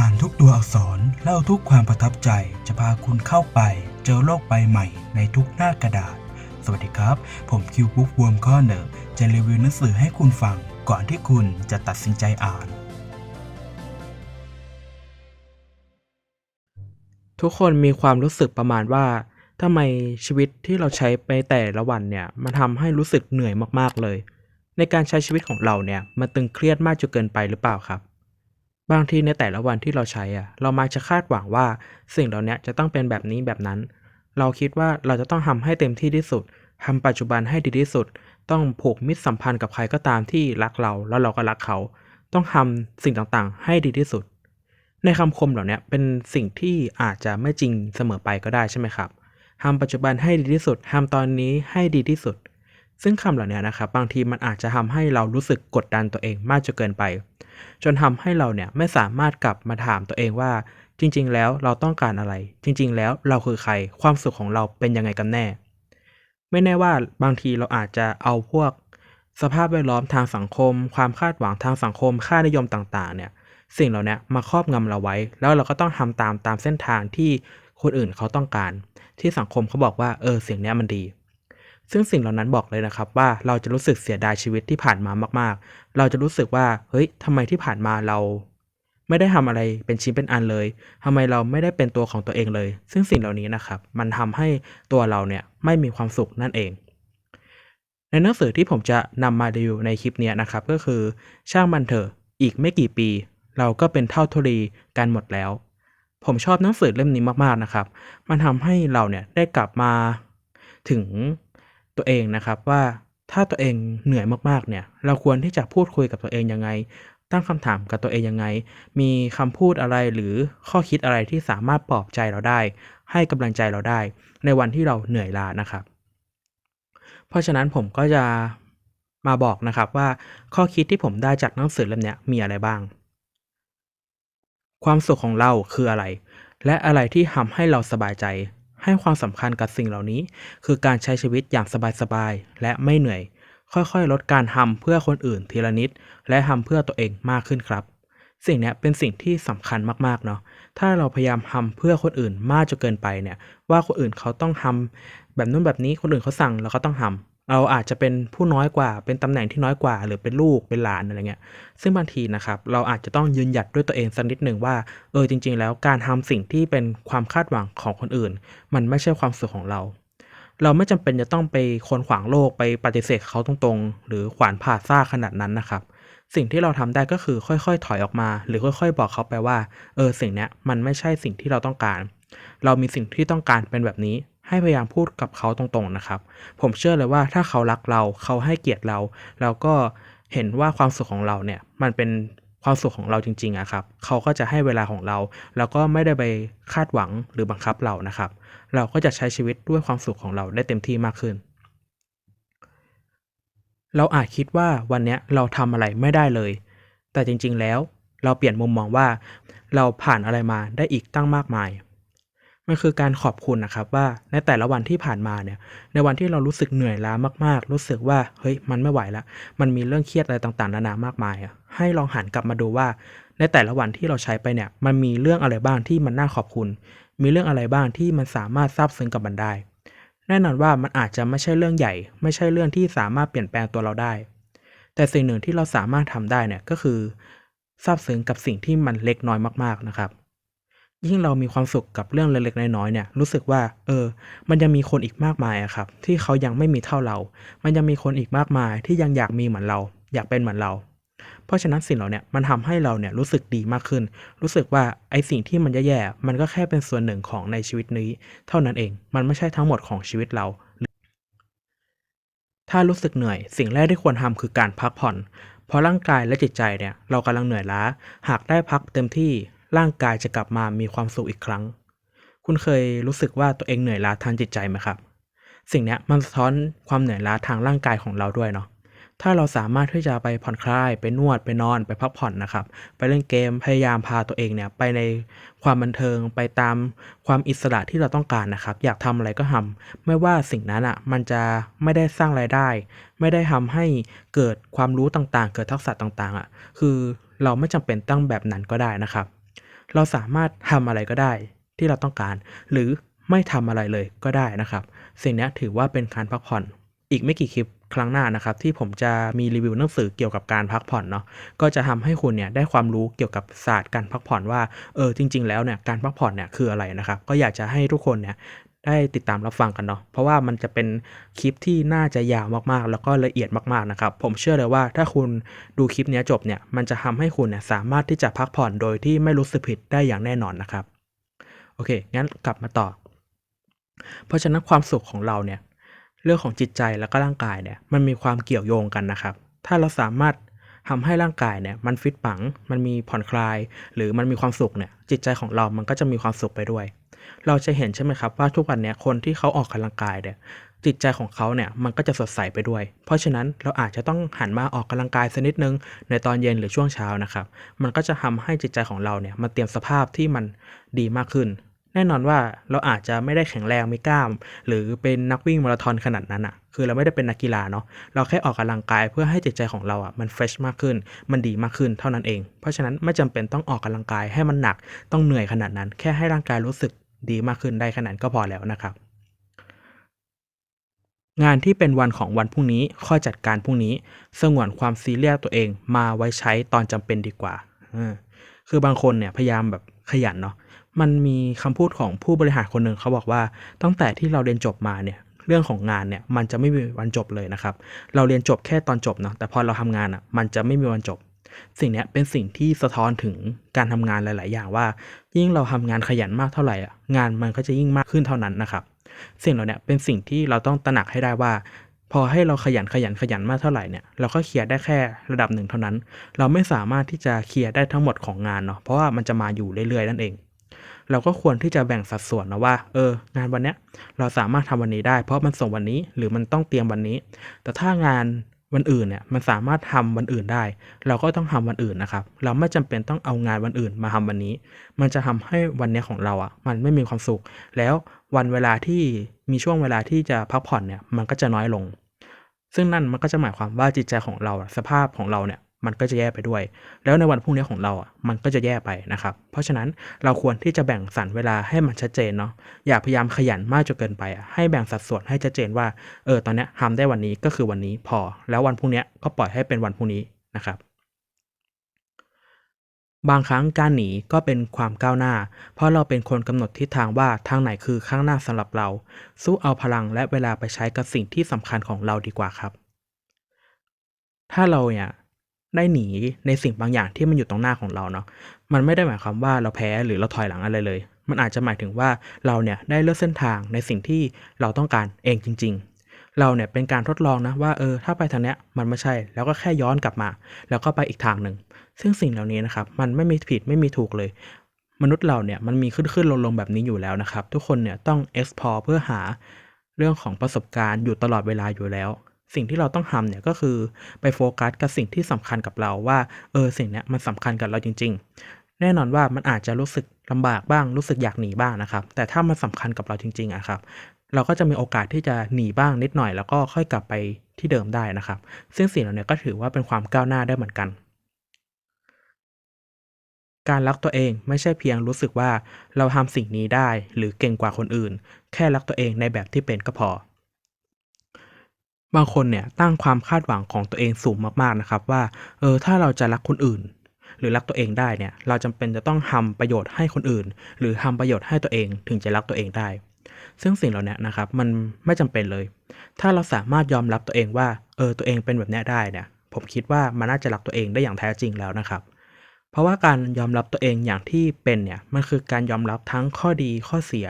อ่านทุกตัวอักษรเล่าทุกความประทับใจจะพาคุณเข้าไป เจอโลกใบใหม่ในทุกหน้ากระดาษ สวัสดีครับ ผมคิวบุ๊กวอร์มข้อเนอร์จะรีวิวหนังสือให้คุณฟัง ก่อนที่คุณจะตัดสินใจอ่าน ทุกคนมีความรู้สึกประมาณว่าทำไมชีวิตที่เราใช้ไปแต่ละวันเนี่ยมันทำให้รู้สึกเหนื่อยมากๆเลย ในการใช้ชีวิตของเราเนี่ยมันตึงเครียดมากจนเกินไปหรือเปล่าครับ บางทีในแต่ละวันที่เราใช้อะเรามักจะคาดหวังว่าสิ่งเหล่านี้จะต้องเป็นแบบนี้แบบนั้น เราคิดว่าเราจะต้องทำให้เต็มที่ที่สุดทำปัจจุบันให้ดีที่สุด ต้องผูกมิตรสัมพันธ์กับใครก็ตามที่รักเราแล้วเราก็รักเขา ต้องทำสิ่งต่างๆ ให้ดีที่สุด ในคำคมเหล่านี้เป็นสิ่งที่อาจจะไม่จริงเสมอไปก็ได้ใช่ไหมครับทำปัจจุบันให้ดีที่สุดทำตอนนี้ให้ดีที่สุด ซึ่งคำเหล่านี้นะครับบางทีมันอาจจะทำให้เรารู้สึกกดดันตัวเองมากจนเกินไป จนทำให้เราเนี่ยไม่สามารถกลับมาถามตัวเองว่า จริง ๆ แล้วเราต้องการอะไร จริง ๆ แล้วเราคือใครความสุขของเราเป็นยังไงกันแน่ ไม่แน่ว่าบางทีเราอาจจะเอาพวก สภาพแวดล้อมทางสังคม ความคาดหวังทางสังคม ค่านิยมต่างๆ เนี่ยสิ่งเหล่านี้มาครอบงำเราไว้ แล้วเราก็ต้องทำตามตามเส้นทางที่คนอื่นเขาต้องการ ที่สังคมเขาบอกว่าเออสิ่งนี้มันดี ซึ่งสิ่งเหล่านั้นบอกเลยนะครับว่าเราจะรู้สึกเสียดายชีวิตที่ผ่านมามาก ๆ เราจะรู้สึกว่าเฮ้ยทำไมที่ผ่านมาเรา ไม่ได้ทำอะไรเป็นชิ้นเป็นอันเลยทำไมเราไม่ได้เป็นตัวของตัวเองเลย ซึ่งสิ่งเหล่านี้นะครับมันทำให้ตัวเราเนี่ยไม่มีความสุขนั่นเอง ในหนังสือที่ผมจะนำมารีวิวในคลิปนี้นะครับก็คือช่างมันเถอะอีกไม่กี่ปี เราก็เป็นเท่าทุลีกันหมดแล้ว ผมชอบหนังสือเล่มนี้มากๆนะครับ มันทำให้เราเนี่ยได้กลับมาถึง ตัวเองนะครับว่าถ้าตัวเองเหนื่อยมากๆเนี่ย เราควรที่จะพูดคุยกับตัวเองยังไง ตั้งคำถามกับตัวเองยังไง มีคำพูดอะไรหรือข้อคิดอะไรที่สามารถปลอบใจเราได้ ให้กำลังใจเราได้ ในวันที่เราเหนื่อยล้านะครับ เพราะฉะนั้นผมก็จะมาบอกนะครับว่าข้อคิดที่ผมได้จากหนังสือเล่มนี้มีอะไรบ้าง ความสุขของเราคืออะไร และอะไรที่ทำให้เราสบายใจ ให้ความสำคัญกับสิ่งเหล่านี้ คือการใช้ชีวิตอย่างสบายๆ และไม่เหนื่อย ค่อยๆ ลดการทำเพื่อคนอื่นทีละนิด และทำเพื่อตัวเองมากขึ้นครับ สิ่งนี้เป็นสิ่งที่สำคัญมากๆ เนาะ ถ้าเราพยายามทำเพื่อคนอื่นมากจนเกินไปเนี่ย ว่าคนอื่นเขาต้องทำแบบนู้นแบบนี้ คนอื่นเขาสั่งเราก็ต้องทำ เราอาจจะเป็นผู้น้อยกว่า เป็นตำแหน่งที่น้อยกว่า หรือเป็นลูก เป็นหลานอะไรเงี้ย ซึ่งบางทีนะครับ เราอาจจะต้องยืนหยัดด้วยตัวเองสักนิดหนึ่งว่า เออจริง ๆ แล้วการทำสิ่งที่เป็นความคาดหวังของคนอื่น มันไม่ใช่ความสุขของเรา เราไม่จำเป็นจะต้องไปคนขวางโลกไปปฏิเสธเขาตรงๆ หรือขวานผ่าซ่าขนาดนั้นนะครับ สิ่งที่เราทำได้ก็คือค่อยๆ ถอยออกมา หรือค่อย ๆ บอกเขาไปว่า เออสิ่งเนี้ยมันไม่ใช่สิ่งที่เราต้องการ เรามีสิ่งที่ต้องการเป็นแบบนี้ ให้พยายามพูดกับเขาตรงๆนะครับ ผมเชื่อเลยว่าถ้าเขารักเราเขาให้เกียรติเราแล้วก็เห็นว่าความสุขของเราเนี่ยมันเป็นความสุขของเราจริงๆอะครับ เขาก็จะให้เวลาของเรา แล้วก็ไม่ได้ไปคาดหวังหรือบังคับเรานะครับ เราก็จะใช้ชีวิตด้วยความสุขของเราได้เต็มที่มากขึ้น เราอาจคิดว่าวันนี้เราทำอะไรไม่ได้เลย แต่จริงๆแล้ว เราเปลี่ยนมุมมองว่า เราผ่านอะไรมาได้อีกตั้งมากมาย มันคือการขอบคุณนะครับว่าในแต่ละวันที่ผ่านมาเนี่ยในวันที่เรารู้สึกเหนื่อยล้ามากๆ รู้สึกว่าเฮ้ยมันไม่ไหวล้วมันมีเรื่องเครียดอะไรต่างๆนานามากมายอะให้ลองหันกลับมาดูว่า ในแต่ละวันที่เราใช้ไปเนี่ยมันมีเรื่องอะไรบ้างที่มันน่าขอบคุณ มีเรื่องอะไรบ้างที่มันสามารถซาบซึ้งกับมันได้ แน่นอนว่ามันอาจจะไม่ใช่เรื่องใหญ่ ไม่ใช่เรื่องที่สามารถเปลี่ยนแปลงตัวเราได้ แต่สิ่งหนึ่งที่เราสามารถทำได้เนี่ยก็คือซาบซึ้งกับสิ่งที่มันเล็กน้อยมากๆนะครับ ยิ่งเรามีความสุขกับเรื่องเล็กๆน้อยๆเนี่ยรู้สึกว่า เออ มันยังมีคนอีกมากมายอะครับ ที่เขายังไม่มีเท่าเรา มันยังมีคนอีกมากมายที่ยังอยากมีเหมือนเรา อยากเป็นเหมือนเรา เพราะฉะนั้นสิ่งเหล่านี้มันทำให้เราเนี่ยรู้สึกดีมากขึ้น รู้สึกว่าไอ้สิ่งที่มันแย่ๆมันก็แค่เป็นส่วนหนึ่งของในชีวิตนี้ เท่านั้นเอง มันไม่ใช่ทั้งหมดของชีวิตเราถ้ารู้สึกเหนื่อยสิ่งแรกที่ควรทำคือการพักผ่อน เพราะร่างกายและจิตใจเนี่ยเรากำลังเหนื่อยล้า หากได้พักเต็มที่ ร่างกายจะกลับมามีความสุขอีกครั้ง คุณเคยรู้สึกว่าตัวเองเหนื่อยล้าทางจิตใจไหมครับ สิ่งนี้มันสะท้อนความเหนื่อยล้าทางร่างกายของเราด้วยเนาะถ้าเราสามารถที่จะไปผ่อนคลาย ไปนวดไปนอนไปพักผ่อนนะครับ ไปเล่นเกมพยายามพาตัวเองเนี่ยไปในความบันเทิงไปตามความอิสระที่เราต้องการนะครับ อยากทำอะไรก็ทำไม่ว่าสิ่งนั้นอะมันจะไม่ได้สร้างรายได้ ไม่ได้ทำให้เกิดความรู้ต่างๆ เกิดทักษะต่างๆอะคือเราไม่จำเป็นต้องแบบนั้นก็ได้นะครับ เราสามารถทำอะไรก็ได้ที่เราต้องการ หรือไม่ทำอะไรเลยก็ได้นะครับ สิ่งนี้ถือว่าเป็นการพักผ่อน อีกไม่กี่คลิปครั้งหน้านะครับ ที่ผมจะมีรีวิวหนังสือเกี่ยวกับการพักผ่อนเนาะก็จะทำให้คุณเนี่ยได้ความรู้เกี่ยวกับศาสตร์การพักผ่อนว่าเออจริง ๆ แล้วเนี่ยการพักผ่อนเนี่ยคืออะไรนะครับ ก็อยากจะให้ทุกคนเนี่ย ได้ติดตามรับฟังกันเนาะเพราะว่ามันจะเป็นคลิปที่น่าจะยาวมากๆ แล้วก็ละเอียดมากๆนะครับ ผมเชื่อเลยว่าถ้าคุณดูคลิปนี้จบเนี่ยมันจะทำให้คุณเนี่ยสามารถที่จะพักผ่อนโดยที่ไม่รู้สึกผิดได้อย่างแน่นอนนะครับโอเคงั้นกลับมาต่อ เพราะฉะนั้นความสุขของเราเนี่ยเรื่องของจิตใจแล้วก็ร่างกายเนี่ยมันมีความเกี่ยวโยงกันนะครับ ถ้าเราสามารถทำให้ร่างกายเนี่ยมันฟิตปัง มันมีผ่อนคลาย หรือมันมีความสุขเนี่ยจิตใจของเรามันก็จะมีความสุขไปด้วย เราจะเห็นใช่ไหมครับว่าทุกวันนี้คนที่เขาออกกำลังกายเนี่ยจิตใจของเขาเนี่ยมันก็จะสดใสไปด้วย เพราะฉะนั้นเราอาจจะต้องหันมาออกกำลังกายสักนิดนึงในตอนเย็นหรือช่วงเช้านะครับ มันก็จะทำให้จิตใจของเราเนี่ยมันเตรียมสภาพที่มันดีมากขึ้น แน่นอนว่าเราอาจจะไม่ได้แข็งแรงไม่กล้าม หรือเป็นนักวิ่งมาราธอนขนาดนั้นอะ่ะ คือเราไม่ได้เป็นนักกีฬาเนาะเราแค่ออกกำลังกายเพื่อให้จิตใจของเราอะ่ะมันเฟรชมากขึ้น มันดีมากขึ้นเท่านั้นเอง เพราะฉะนั้นไม่จำเป็นต้องออกกำลังกายให้มันหนักต้องเหนื่อยขนาดนั้น แค่ให้ร่างกายรู้สึกดีมากขึ้นได้ขนาดก็พอแล้วนะครับ งานที่เป็นวันของวันพรุ่งนี้ค่อจัดการพรุ่งนี้สงวนความซีเรียสตัวเองมาไว้ใช้ตอนจำเป็นดีกว่าอ่าคือบางคนเนี่ยพยายามแบบขยันเนาะ มันมีคำพูดของผู้บริหารคนหนึ่งเขาบอกว่า ตั้งแต่ที่เราเรียนจบมาเนี่ยเรื่องของงานเนี่ยมันจะไม่มีวันจบเลยนะครับ เราเรียนจบแค่ตอนจบเนาะแต่พอเราทำงานอะมันจะไม่มีวันจบ สิ่งนี้เป็นสิ่งที่สะท้อนถึงการทำงานหลาย ๆ อย่างว่า ยิ่งเราทำงานขยันมากเท่าไหร่อะงานมันก็จะยิ่งมากขึ้นเท่านั้นนะครับสิ่งเหล่านี้เป็นสิ่งที่เราต้องตระหนักให้ได้ว่า พอให้เราขยันขยันขยันมากเท่าไหร่เนี่ยเราก็เคลียร์ได้แค่ระดับหนึ่งเท่านั้น เราไม่สามารถที่จะเคลียร์ได้ทั้งหมดของงานเนาะเพราะว่ามันจะมาอยู่เรื่อย ๆ นั่นเอง เราก็ควรที่จะแบ่งสัดส่วนนะว่า เออ งานวันเนี้ยเราสามารถทำวันนี้ได้ เพราะมันส่งวันนี้หรือมันต้องเตรียมวันนี้ แต่ถ้างานวันอื่นเนี่ยมันสามารถทำวันอื่นได้ เราก็ต้องทำวันอื่นนะครับ เราไม่จำเป็นต้องเอางานวันอื่นมาทำวันนี้ มันจะทำให้วันเนี้ยของเราอะ่ะ มันไม่มีความสุข แล้ววันเวลาที่มีช่วงเวลาที่จะพักผ่อนเนี่ยมันก็จะน้อยลง ซึ่งนั่นมันก็จะหมายความว่าจิตใจของเราสภาพของเราเนี่ย มันก็จะแย่ไปด้วย แล้วในวันพรุ่งนี้ของเราอะมันก็จะแย่ไปนะครับ เพราะฉะนั้นเราควรที่จะแบ่งสรรเวลาให้มันชัดเจนเนาะอย่าพยายามขยันมากจนเกินไปอะให้แบ่งสัดส่วนให้ชัดเจนว่าเออตอนนี้ทำได้วันนี้ก็คือวันนี้พอ แล้ววันพรุ่งนี้ก็ปล่อยให้เป็นวันพรุ่งนี้นะครับบางครั้งการหนีก็เป็นความก้าวหน้า เพราะเราเป็นคนกำหนดทิศทางว่าทางไหนคือข้างหน้าสำหรับเรา สู้เอาพลังและเวลาไปใช้กับสิ่งที่สำคัญของเราดีกว่าครับ ถ้าเราเนี่ย ได้หนีในสิ่งบางอย่างที่มันอยู่ตรงหน้าของเราเนาะมันไม่ได้หมายความว่าเราแพ้หรือเราถอยหลังอะไรเลย มันอาจจะหมายถึงว่าเราเนี่ยได้เลือกเส้นทางในสิ่งที่เราต้องการเองจริง ๆ เราเนี่ยเป็นการทดลองนะว่าเออถ้าไปทางเนี้ยมันไม่ใช่แล้วก็แค่ย้อนกลับมา แล้วก็ไปอีกทางหนึ่งซึ่งสิ่งเหล่านี้นะครับมันไม่มีผิดไม่มีถูกเลย มนุษย์เราเนี่ยมันมีขึ้นขึ้นลงลงแบบนี้อยู่แล้วนะครับทุกคนเนี่ยต้อง explore เพื่อหาเรื่องของประสบการณ์อยู่ตลอดเวลาอยู่แล้ว สิ่งที่เราต้องทำเนี่ยก็คือไปโฟกัสกับสิ่งที่สำคัญกับเราว่าเออสิ่งเนี้ยมันสำคัญกับเราจริง ๆ แน่นอนว่ามันอาจจะรู้สึกลำบากบ้างรู้สึกอยากหนีบ้างนะครับ แต่ถ้ามันสำคัญกับเราจริงๆอะครับ เราก็จะมีโอกาสที่จะหนีบ้างนิดหน่อย แล้วก็ค่อยกลับไปที่เดิมได้นะครับ ซึ่งสิ่งเหล่านี้ก็ถือว่าเป็นความก้าวหน้าได้เหมือนกัน การรักตัวเองไม่ใช่เพียงรู้สึกว่าเราทำสิ่งนี้ได้หรือเก่งกว่าคนอื่น แค่รักตัวเองในแบบที่เป็นก็พอ บางคนเนี่ยตั้งความคาดหวังของตัวเองสูงมากๆนะครับว่าเออถ้าเราจะรักคนอื่น หรือรักตัวเองได้เนี่ยเราจำเป็นจะต้องทำประโยชน์ให้คนอื่น หรือทำประโยชน์ให้ตัวเองถึงจะรักตัวเองได้ ซึ่งสิ่งเหล่านี้นะครับมันไม่จำเป็นเลย ถ้าเราสามารถยอมรับตัวเองว่าเออตัวเองเป็นแบบนี้ได้เนี่ยผมคิดว่ามันน่าจะรักตัวเองได้อย่างแท้จริงแล้วนะครับ เพราะว่าการยอมรับตัวเองอย่างที่เป็นเนี่ยมันคือการยอมรับทั้งข้อดีข้อเสีย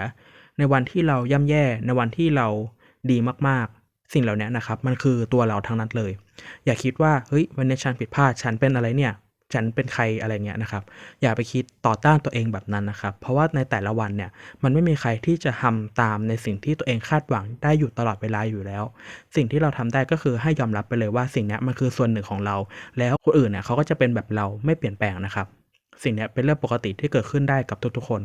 ในวันที่เราย่ำแย่ ในวันที่เราดีมากๆ สิ่งเหล่านี้นะครับมันคือตัวเราทั้งนั้นเลย อย่าคิดว่าเฮ้ยวันนี้ฉันผิดพลาดฉันเป็นอะไรเนี่ยฉันเป็นใครอะไรเงี้ยนะครับ อย่าไปคิดต่อต้านตัวเองแบบนั้นนะครับ เพราะว่าในแต่ละวันเนี่ยมันไม่มีใครที่จะทำตามในสิ่งที่ตัวเองคาดหวังได้อยู่ตลอดเวลาอยู่แล้ว สิ่งที่เราทำได้ก็คือให้ยอมรับไปเลยว่าสิ่งนี้มันคือส่วนหนึ่งของเรา แล้วคนอื่นเนี่ยเขาก็จะเป็นแบบเราไม่เปลี่ยนแปลงนะครับ สิ่งนี้เป็นเรื่องปกติที่เกิดขึ้นได้กับทุกๆคน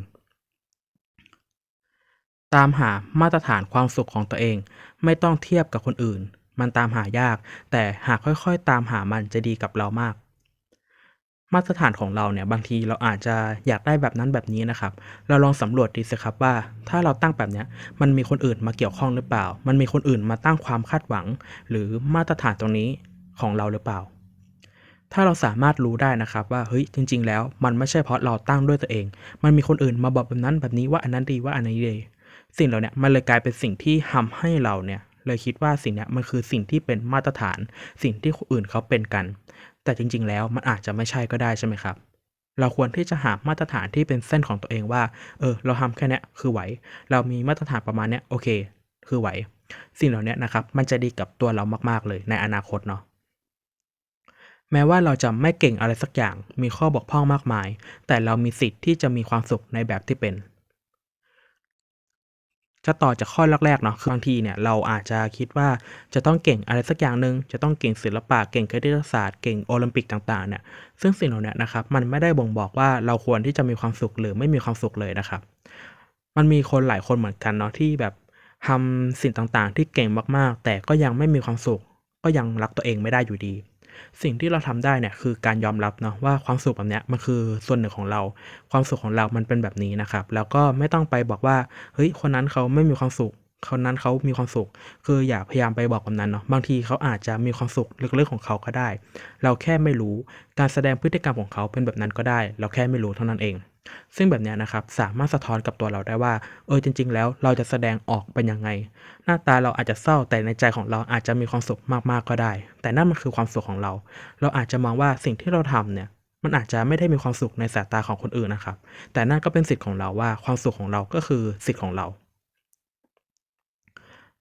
ตามหามาตรฐานความสุขของตัวเอง ไม่ต้องเทียบกับคนอื่น มันตามหายาก แต่หากค่อยๆ ตามหามันจะดีกับเรามาก มาตรฐานของเราเนี่ยบางทีเราอาจจะอยากได้แบบนั้นแบบนี้นะครับ เราลองสำรวจดีสิครับว่า ถ้าเราตั้งแบบเนี้ยมันมีคนอื่นมาเกี่ยวข้องหรือเปล่า มันมีคนอื่นมาตั้งความคาดหวัง หรือมาตรฐานตรงนี้ของเราหรือเปล่า ถ้าเราสามารถรู้ได้นะครับว่าเฮ้ยจริง ๆ แล้วมันไม่ใช่เพราะเราตั้งด้วยตัวเอง มันมีคนอื่นมาบอกแบบนั้นแบบนี้ว่าอันนั้นดีว่าอันนี้ดี สิ่งเหล่านี้มันเลยกลายเป็นสิ่งที่ทำให้เราเนี่ยเลยคิดว่าสิ่งนี้มันคือสิ่งที่เป็นมาตรฐาน สิ่งที่คนอื่นเขาเป็นกัน แต่จริง ๆ แล้วมันอาจจะไม่ใช่ก็ได้ใช่ไหมครับ เราควรที่จะหามาตรฐานที่เป็นเส้นของตัวเองว่า เออ เราทำแค่นี้คือไหว เรามีมาตรฐานประมาณนี้โอเค คือไหว สิ่งเหล่านี้นะครับ มันจะดีกับตัวเรามากๆเลยในอนาคตเนาะแม้ว่าเราจะไม่เก่งอะไรสักอย่าง มีข้อบกพร่องมากมาย แต่เรามีสิทธิ์ที่จะมีความสุขในแบบที่เป็น จะต่อจากข้อแรกๆเนาะคือบางทีเนี่ยเราอาจจะคิดว่าจะต้องเก่งอะไรสักอย่างหนึ่งจะต้องเก่งศิลปะเก่งคณิตศาสตร์เก่งโอลิมปิกต่างๆเนี่ยซึ่งสิ่งเหล่านี้นะครับมันไม่ได้บ่งบอกว่าเราควรที่จะมีความสุขหรือไม่มีความสุขเลยนะครับ มันมีคนหลายคนเหมือนกันเนาะที่แบบทำสิ่งต่างๆ ที่เก่งมากๆ แต่ก็ยังไม่มีความสุข ก็ยังรักตัวเองไม่ได้อยู่ดี สิ่งที่เราทำได้เนี่ยคือการยอมรับเนาะว่าความสุขแบบเนี้ยมันคือส่วนหนึ่งของเรา ความสุขของเรามันเป็นแบบนี้นะครับ แล้วก็ไม่ต้องไปบอกว่าเฮ้ยคนนั้นเขาไม่มีความสุขคนนั้นเขามีความสุข คืออย่าพยายามไปบอกแบบนั้นเนาะบางทีเขาอาจจะมีความสุขลึกๆของเขาก็ได้ เราแค่ไม่รู้การแสดงพฤติกรรมของเขาเป็นแบบนั้นก็ได้ เราแค่ไม่รู้เท่านั้นเอง ซึ่งแบบนี้นะครับสามารถสะท้อนกับตัวเราได้ว่า เออจริง ๆ แล้วเราจะแสดงออกเป็นยังไง หน้าตาเราอาจจะเศร้าแต่ในใจของเราอาจจะมีความสุขมากๆก็ได้ แต่นั่นมันคือความสุขของเรา เราอาจจะมองว่าสิ่งที่เราทำเนี่ยมันอาจจะไม่ได้มีความสุขในสายตาของคนอื่นนะครับ แต่นั่นก็เป็นสิทธิ์ของเราว่าความสุขของเราก็คือสิทธิ์ของเรา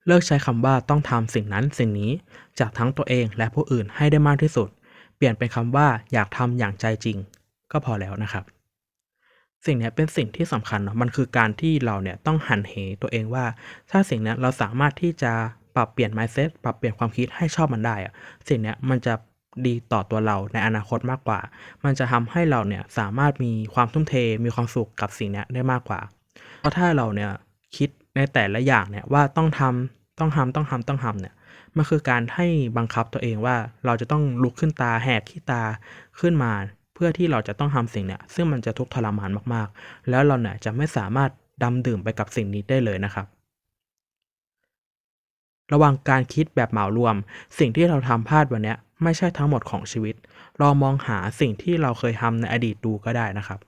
เลิกใช้คำว่าต้องทำสิ่งนั้นสิ่งนี้จากทั้งตัวเองและผู้อื่นให้ได้มากที่สุด เปลี่ยนเป็นคำว่าอยากทำอย่างใจจริง ก็พอแล้วนะครับ สิ่งนี้เป็นสิ่งที่สำคัญเนาะมันคือการที่เราเนี่ยต้องหันเหตัวเองว่า ถ้าสิ่งนี้เราสามารถที่จะปรับเปลี่ยน mindset ปรับเปลี่ยนความคิดให้ชอบมันได้อะสิ่งนี้มันจะดีต่อตัวเราในอนาคตมากกว่า มันจะทำให้เราเนี่ยสามารถมีความทุ่มเท มีความสุขกับสิ่งนี้ได้มากกว่า เพราะถ้าเราเนี่ยคิดในแต่ละอย่างเนี่ยว่าต้องทำต้องทำต้องทำต้องทำเนี่ยมันคือการให้บังคับตัวเองว่าเราจะต้องลุกขึ้นตาแหกขี้ตาขึ้นมา พื่อที่เราจะต้องทำสิ่งเนี้ยซึ่งมันจะทุกข์ทรมานมากๆ แล้วเราเนี่ยจะไม่สามารถดำดื่มไปกับสิ่งนี้ได้เลยนะครับ ระวังการคิดแบบเหมารวม สิ่งที่เราทำพลาดวันเนี้ยไม่ใช่ทั้งหมดของชีวิตลองมองหาสิ่งที่เราเคยทำในอดีตดูก็ได้นะครับ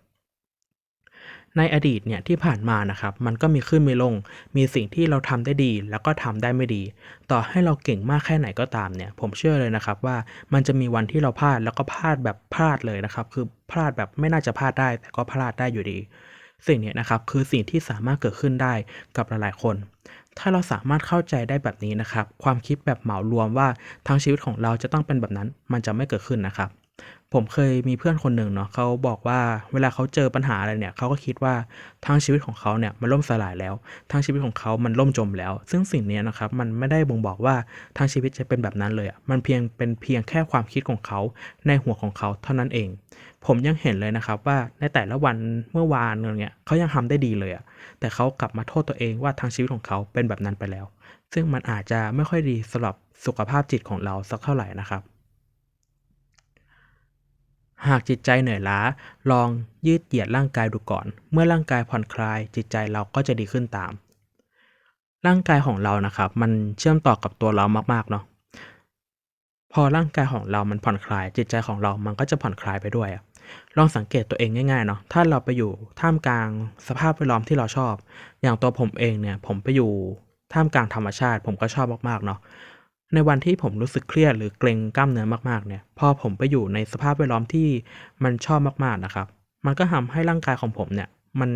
ในอดีตเนี่ยที่ผ่านมานะครับมันก็มีขึ้นมีลง มีสิ่งที่เราทำได้ดี แล้วก็ทำได้ไม่ดี ต่อให้เราเก่งมากแค่ไหนก็ตามเนี่ยผมเชื่อเลยนะครับว่ามันจะมีวันที่เราพลาดแล้วก็พลาดแบบพลาดเลยนะครับคือพลาดแบบไม่น่าจะพลาดได้ แต่ก็พลาดได้อยู่ดี สิ่งนี้นะครับคือสิ่งที่สามารถเกิดขึ้นได้กับหลายๆคนถ้าเราสามารถเข้าใจได้แบบนี้นะครับ ความคิดแบบเหมารวมว่าทั้งชีวิตของเราจะต้องเป็นแบบนั้น มันจะไม่เกิดขึ้นนะครับ ผมเคยมีเพื่อนคนหนึ่งเนาะเขาบอกว่าเวลาเขาเจอปัญหาอะไรเนี่ยเขาก็คิดว่าทั้งชีวิตของเขาเนี่ยมันล่มสลายแล้วทั้งชีวิตของเขามันล่มจมแล้ว ซึ่งสิ่งนี้นะครับมันไม่ได้บ่งบอกว่าทั้งชีวิตจะเป็นแบบนั้นเลยอะมันเพียงเป็นเพียงแค่ความคิดของเขาในหัวของเขาเท่านั้นเอง ผมยังเห็นเลยนะครับว่าในแต่ละวันเมื่อวานเนี่ยเขายังทำได้ดีเลยอะแต่เขากลับมาโทษตัวเองว่าทั้งชีวิตของเขาเป็นแบบนั้นไปแล้ว ซึ่งมันอาจจะไม่ค่อยดีสำหรับสุขภาพจิตของเราสักเท่าไหร่นะครับ หากจิตใจเหนื่อยล้า ลองยืดเหยียดร่างกายดูก่อน เมื่อร่างกายผ่อนคลาย จิตใจเราก็จะดีขึ้นตาม ร่างกายของเรานะครับ มันเชื่อมต่อกับตัวเรามากๆเนาะพอร่างกายของเรามันผ่อนคลาย จิตใจของเรามันก็จะผ่อนคลายไปด้วยลองสังเกตตัวเองง่ายๆเนาะถ้าเราไปอยู่ท่ามกลางสภาพแวดล้อมที่เราชอบ อย่างตัวผมเองเนี่ยผมไปอยู่ท่ามกลางธรรมชาติ ผมก็ชอบมากๆเนาะ ในวันที่ผมรู้สึกเครียดหรือเกร็งกล้ามเนื้อมากๆเนี่ย พอผมไปอยู่ในสภาพแวดล้อมที่มันชอบมากๆนะครับ มันก็ทำให้ร่างกายของผมเนี่ย มัน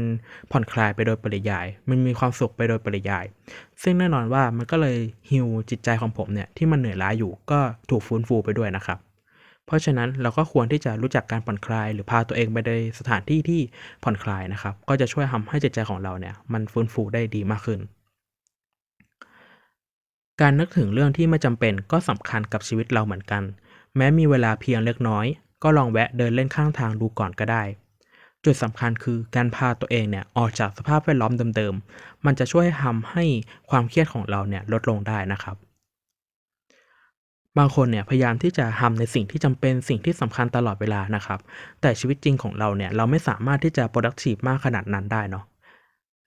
ผ่อนคลายไปโดยปริยาย มันมีความสุขไปโดยปริยาย ซึ่งแน่นอนว่ามันก็เลยฮิวจิตใจของผมเนี่ยที่มันเหนื่อยล้าอยู่ก็ถูกฟื้นฟูไปด้วยนะครับ เพราะฉะนั้นเราก็ควรที่จะรู้จักการผ่อนคลาย หรือพาตัวเองไปในสถานที่ที่ผ่อนคลายนะครับ ก็จะช่วยทำให้จิตใจของเราเนี่ยมันฟื้นฟูได้ดีมากขึ้น การนึกถึงเรื่องที่ไม่จำเป็นก็สำคัญกับชีวิตเราเหมือนกัน แม้มีเวลาเพียงเล็กน้อย ก็ลองแวะเดินเล่นข้างทางดูก่อนก็ได้ จุดสำคัญคือการพาตัวเองเนี่ยออกจากสภาพแวดล้อมเดิมๆ มันจะช่วยทำให้ความเครียดของเราเนี่ยลดลงได้นะครับ บางคนเนี่ยพยายามที่จะทำในสิ่งที่จำเป็นสิ่งที่สำคัญตลอดเวลานะครับ แต่ชีวิตจริงของเราเนี่ยเราไม่สามารถที่จะ productive มากขนาดนั้นได้เนาะ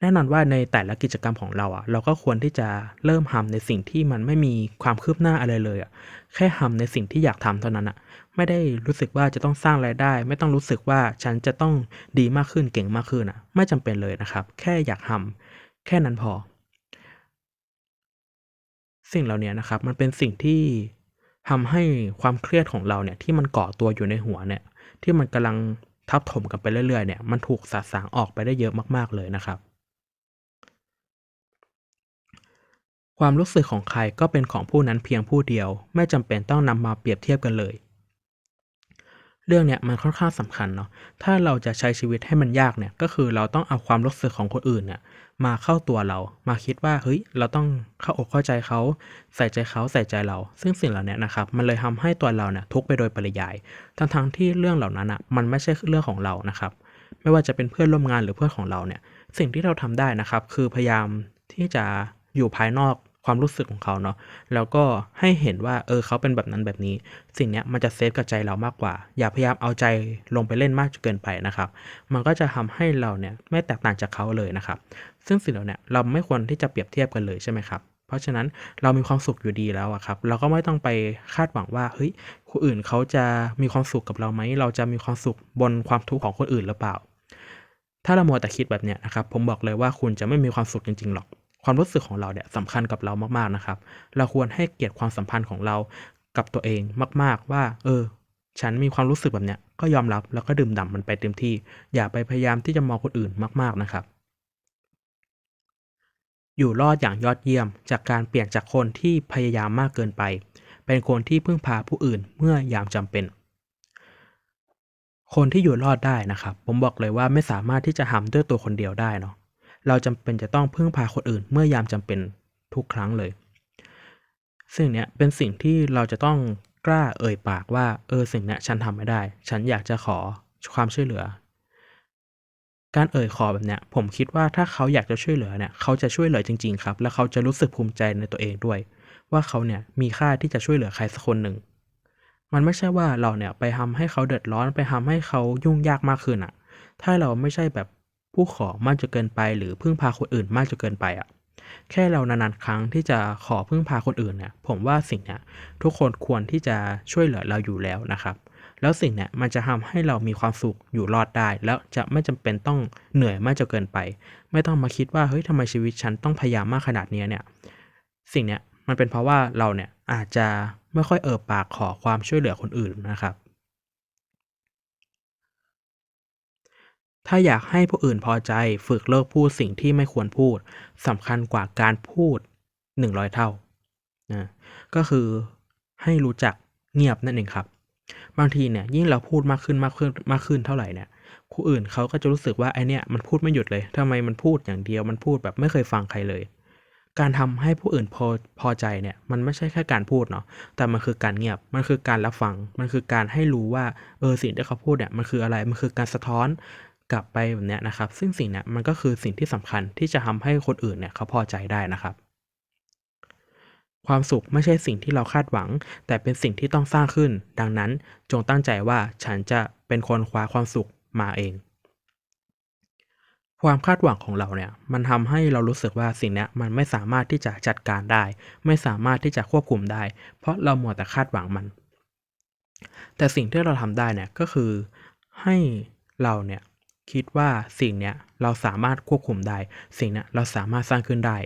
แน่นอนว่าในแต่ละกิจกรรมของเราอะเราก็ควรที่จะเริ่มทำในสิ่งที่มันไม่มีความคืบหน้าอะไรเลยอะแค่ทำในสิ่งที่อยากทำเท่านั้นอะไม่ได้รู้สึกว่าจะต้องสร้างรายได้ ไม่ต้องรู้สึกว่าฉันจะต้องดีมากขึ้นเก่งมากขึ้นอะไม่จำเป็นเลยนะครับ แค่อยากทำแค่นั้นพอ สิ่งเหล่านี้นะครับ มันเป็นสิ่งที่ทำให้ความเครียดของเราเนี่ยที่มันก่อตัวอยู่ในหัวเนี่ยที่มันกำลังทับถมกันไปเรื่อยๆเนี่ยมันถูกสะสางออกไปได้เยอะมากๆเลยนะครับ ความรู้สึกของใครก็เป็นของผู้นั้นเพียงผู้เดียว ไม่จำเป็นต้องนำมาเปรียบเทียบกันเลย เรื่องเนี้ยมันค่อนข้างสำคัญเนาะถ้าเราจะใช้ชีวิตให้มันยากเนี่ยก็คือเราต้องเอาความรู้สึกของคนอื่นเนี่ยมาเข้าตัวเรา มาคิดว่าเฮ้ยเราต้องเข้าอกเข้าใจเขา ใส่ใจเขาใส่ใจเรา ซึ่งสิ่งเหล่านี้นะครับมันเลยทำให้ตัวเราเนี่ยทุกไปโดยปริยายทั้งทั้งๆที่เรื่องเหล่านั้นอะมันไม่ใช่เรื่องของเรานะครับ ไม่ว่าจะเป็นเพื่อนร่วมงานหรือเพื่อนของเราเนี่ยสิ่งที่เราทำได้นะครับ คือพยายามที่จะอยู่ภายนอก ความรู้สึกของเขาเนาะแล้วก็ให้เห็นว่าเออเขาเป็นแบบนั้นแบบนี้ สิ่งเนี้ยมันจะเซฟกับใจเรามากกว่า อย่าพยายามเอาใจลงไปเล่นมากจนเกินไปนะครับ มันก็จะทำให้เราเนี่ยไม่แตกต่างจากเขาเลยนะครับ ซึ่งสิ่งเหล่านี้เราไม่ควรที่จะเปรียบเทียบกันเลยใช่ไหมครับเพราะฉะนั้นเรามีความสุขอยู่ดีแล้วอะครับ เราก็ไม่ต้องไปคาดหวังว่าเฮ้ยคนอื่นเขาจะมีความสุขกับเราไหมเราจะมีความสุขบนความทุกข์ของคนอื่นหรือเปล่า ถ้าเราโมัวแต่คิดแบบเนี้ยนะครับ ผมบอกเลยว่าคุณจะไม่มีความสุขจริงๆหรอก ความรู้สึกของเราเนี่ยสำคัญกับเรามากๆนะครับ เราควรให้เกียรติความสัมพันธ์ของเรากับตัวเองมาก ๆ ว่า เออ ฉันมีความรู้สึกแบบเนี้ยก็ยอมรับแล้วก็ดื่มด่ำมันไปเต็มที่ อย่าไปพยายามที่จะมองคนอื่นมากๆนะครับ อยู่รอดอย่างยอดเยี่ยม จากการเปลี่ยนจากคนที่พยายามมากเกินไป เป็นคนที่พึ่งพาผู้อื่นเมื่อยามจำเป็น คนที่อยู่รอดได้นะครับ ผมบอกเลยว่าไม่สามารถที่จะทำด้วยตัวคนเดียวได้เนาะ เราจำเป็นจะต้องพึ่งพาคนอื่น เมื่อยามจำเป็นทุกครั้งเลย ซึ่งเนี้ยเป็นสิ่งที่เราจะต้องกล้าเอ่ยปากว่า เออสิ่งเนี้ยฉันทำไม่ได้ ฉันอยากจะขอความช่วยเหลือ การเอ่ยขอแบบเนี้ย ผมคิดว่าถ้าเขาอยากจะช่วยเหลือเนี่ยเขาจะช่วยเหลือจริง ๆ ครับ แล้วเขาจะรู้สึกภูมิใจในตัวเองด้วย ว่าเขาเนี่ยมีค่าที่จะช่วยเหลือใครสักคนหนึ่งมันไม่ใช่ว่าเราเนี่ยไปทำให้เขาเดือดร้อนไปทำให้เขายุ่งยากมากขึ้นอะถ้าเราไม่ใช่แบบ ผู้ขอมากจนเกินไป หรือพึ่งพาคนอื่นมากจนเกินไปอะแค่เรานานๆครั้งที่จะขอพึ่งพาคนอื่นเนี่ยผมว่าสิ่งเนี้ยทุกคนควรที่จะช่วยเหลือเราอยู่แล้วนะครับ แล้วสิ่งเนี้ยมันจะทำให้เรามีความสุขอยู่รอดได้ แล้วจะไม่จำเป็นต้องเหนื่อยมากจนเกินไป ไม่ต้องมาคิดว่าเฮ้ยทำไมชีวิตฉันต้องพยายามมากขนาดนี้เนี่ยสิ่งเนี้ยมันเป็นเพราะว่าเราเนี่ยอาจจะไม่ค่อยเอ่ยปากขอความช่วยเหลือคนอื่นนะครับ ถ้าอยากให้ผู้อื่นพอใจฝึกเลิกพูดสิ่งที่ไม่ควรพูดสำคัญกว่าการพูด 100 เท่านะก็คือให้รู้จักเงียบนั่นเองครับ บางทีเนี่ยยิ่งเราพูดมากขึ้นมากขึ้นมากขึ้นเท่าไหร่เนี่ยผู้อื่นเขาก็จะรู้สึกว่าไอเนี่ยมันพูดไม่หยุดเลยทำไมมันพูดอย่างเดียวมันพูดแบบไม่เคยฟังใครเลย การทำให้ผู้อื่นพอพอใจเนี่ยมันไม่ใช่แค่การพูดเนาะแต่มันคือการเงียบมันคือการรับฟัง มันคือการให้รู้ว่าเออสิ่งที่เขาพูดเนี่ยมันคืออะไรมันคือการสะท้อน กลับไปแบบนี้นะครับ ซึ่งสิ่งนี้มันก็คือสิ่งที่สำคัญที่จะทำให้คนอื่นเนี่ยเขาพอใจได้นะครับ ความสุขไม่ใช่สิ่งที่เราคาดหวัง แต่เป็นสิ่งที่ต้องสร้างขึ้น ดังนั้นจงตั้งใจว่าฉันจะเป็นคนคว้าความสุขมาเอง ความคาดหวังของเราเนี่ยมันทำให้เรารู้สึกว่าสิ่งนี้มันไม่สามารถที่จะจัดการได้ ไม่สามารถที่จะควบคุมได้ เพราะเราหมดแต่คาดหวังมัน แต่สิ่งที่เราทำได้เนี่ยก็คือให้เราเนี่ย คิดว่าสิ่งเนี้ยเราสามารถควบคุมได้ สิ่งเนี้ยเราสามารถสร้างขึ้นได้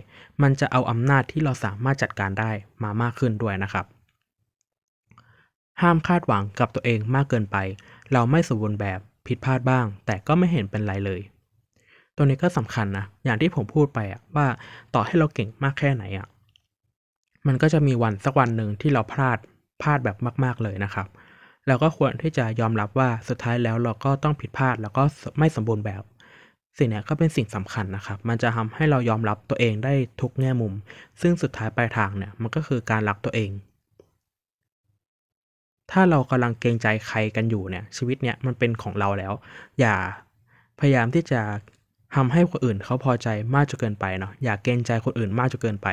มันจะเอาอำนาจที่เราสามารถจัดการได้มามากขึ้นด้วยนะครับ ห้ามคาดหวังกับตัวเองมากเกินไป เราไม่สมบูรณ์แบบผิดพลาดบ้าง แต่ก็ไม่เห็นเป็นไรเลย ตัวนี้ก็สำคัญนะ อย่างที่ผมพูดไปอะว่าต่อให้เราเก่งมากแค่ไหนอะมันก็จะมีวันสักวันหนึ่งที่เราพลาดพลาดแบบมาก ๆเลยนะครับเเราก็ควรที่จะยอมรับว่าสุดท้ายแล้วเราก็ต้องผิดพลาด แล้วก็ไม่สมบูรณ์แบบ สิ่งนี้ก็เป็นสิ่งสำคัญนะครับ มันจะทำให้เรายอมรับตัวเองได้ทุกแง่มุม ซึ่งสุดท้ายปลายทางเนี่ยมันก็คือการรักตัวเอง ถ้าเรากำลังเกรงใจใครกันอยู่เนี่ยชีวิตเนี่ยมันเป็นของเราแล้ว อย่าพยายามที่จะทำให้คนอื่นเขาพอใจมากจนเกินไปเนาะอย่าเกรงใจคนอื่นมากจนเกินไป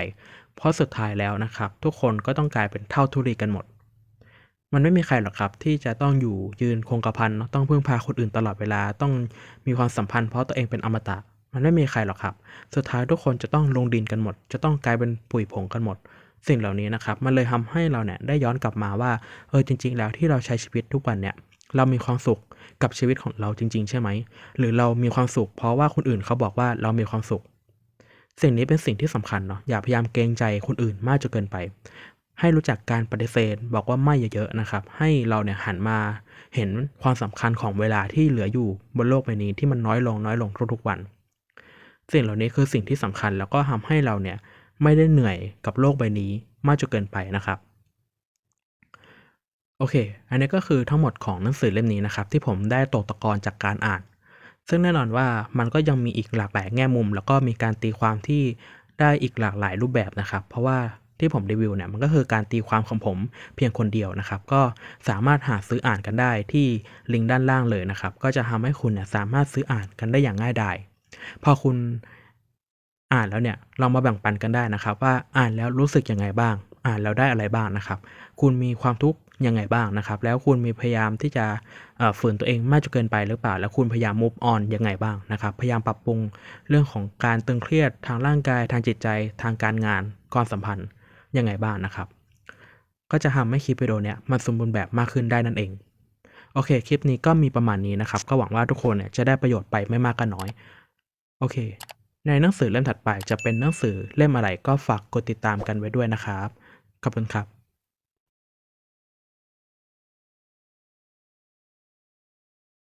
เพราะสุดท้ายแล้วนะครับ ทุกคนก็ต้องกลายเป็นเท่าทุลีกันหมด มันไม่มีใครหรอกครับ ที่จะต้องอยู่ยืนคงกระพันเนอะต้องพึ่งพาคนอื่นตลอดเวลาต้องมีความสัมพันธ์เพราะตัวเองเป็นอมตะ มันไม่มีใครหรอกครับ สุดท้ายทุกคนจะต้องลงดินกันหมด จะต้องกลายเป็นปุ๋ยผงกันหมด สิ่งเหล่านี้นะครับ มันเลยทำให้เราเนี่ยได้ย้อนกลับมาว่าเออจริง ๆ แล้วที่เราใช้ชีวิตทุกวันเนี่ยเรามีความสุขกับชีวิตของเราจริง ๆ ใช่ไหม หรือเรามีความสุข เพราะว่าคนอื่นเขาบอกว่าเรามีความสุข สิ่งนี้เป็นสิ่งที่สำคัญเนาะอย่าพยายามเกรงใจคนอื่นมากจนเกินไป ให้รู้จักการปฏิเสธ บอกว่าไม่เยอะๆนะครับ ให้เราเนี่ยหันมาเห็นความสำคัญของเวลาที่เหลืออยู่บนโลกใบนี้ที่มันน้อยลงน้อยลงทุกๆวัน สิ่งเหล่านี้คือสิ่งที่สำคัญแล้วก็ทำให้เราเนี่ยไม่ได้เหนื่อยกับโลกใบนี้มากจนเกินไปนะครับโอเค อันนี้ก็คือทั้งหมดของหนังสือเล่มนี้นะครับ ที่ผมได้ตกตะกอนจากการอ่าน ซึ่งแน่นอนว่ามันก็ยังมีอีกหลากหลายแง่มุม แล้วก็มีการตีความที่ได้อีกหลากหลายรูปแบบนะครับ เพราะว่า ที่ผมรีวิวเนี่ยมันก็คือการตีความของผมเพียงคนเดียวนะครับ ก็สามารถหาซื้ออ่านกันได้ที่ลิงก์ด้านล่างเลยนะครับ ก็จะทำให้คุณเนี่ยสามารถซื้ออ่านกันได้อย่างง่ายดายพอคุณอ่านแล้วเนี่ยลองมาแบ่งปันกันได้นะครับ ว่าอ่านแล้วรู้สึกยังไงบ้าง อ่านแล้วได้อะไรบ้างนะครับ คุณมีความทุกข์ยังไงบ้างนะครับ แล้วคุณมีพยายามที่จะฝืนตัวเองมากจนเกินไปหรือเปล่า แล้วคุณพยายาม move on ยังไงบ้างนะครับ พยายามปรับปรุงเรื่องของการตึงเครียดทางร่างกาย ทางจิตใจ ทางการงานความสัมพันธ์ ยังไงบ้างนะครับ ก็จะทำให้คลิปวิดีโอเนี้ยมันสมบูรณ์แบบมากขึ้นได้นั่นเอง โอเค คลิปนี้ก็มีประมาณนี้นะครับ ก็หวังว่าทุกคนเนี่ยจะได้ประโยชน์ไปไม่มากก็น้อย โอเค ในหนังสือเล่มถัดไปจะเป็นหนังสือเล่มอะไรก็ฝากกดติดตามกันไว้ด้วยนะครับ ขอบคุณครับ